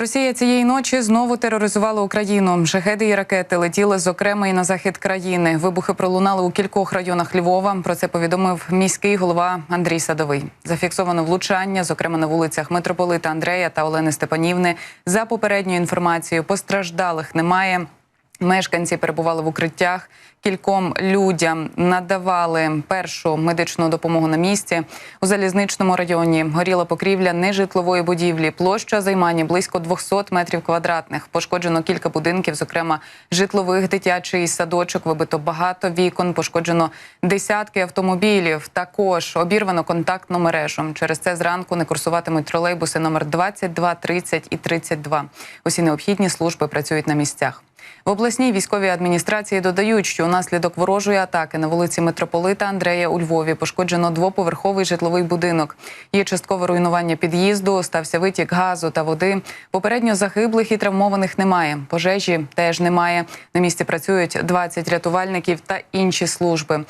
Росія цієї ночі знову тероризувала Україну. Шахеди і ракети летіли зокрема і на захід країни. Вибухи пролунали у кількох районах Львова. Про це повідомив міський голова Андрій Садовий. Зафіксовано влучання, зокрема на вулицях митрополита Андрея та Олени Степанівни. За попередньою інформацією, постраждалих немає. Мешканці перебували в укриттях. Кільком людям надавали першу медичну допомогу на місці. У залізничному районі горіла покрівля нежитлової будівлі. Площа займання близько 200 метрів квадратних. Пошкоджено кілька будинків, зокрема житлових, дитячий садочок. Вибито багато вікон. Пошкоджено десятки автомобілів. Також обірвано контактну мережу. Через це зранку не курсуватимуть тролейбуси номер 22, 30 і 32. Усі необхідні служби працюють на місцях. В обласній військовій адміністрації додають, що унаслідок ворожої атаки на вулиці митрополита Андрея у Львові пошкоджено двоповерховий житловий будинок. Є часткове руйнування під'їзду, стався витік газу та води. Попередньо загиблих і травмованих немає. Пожежі теж немає. На місці працюють 20 рятувальників та інші служби.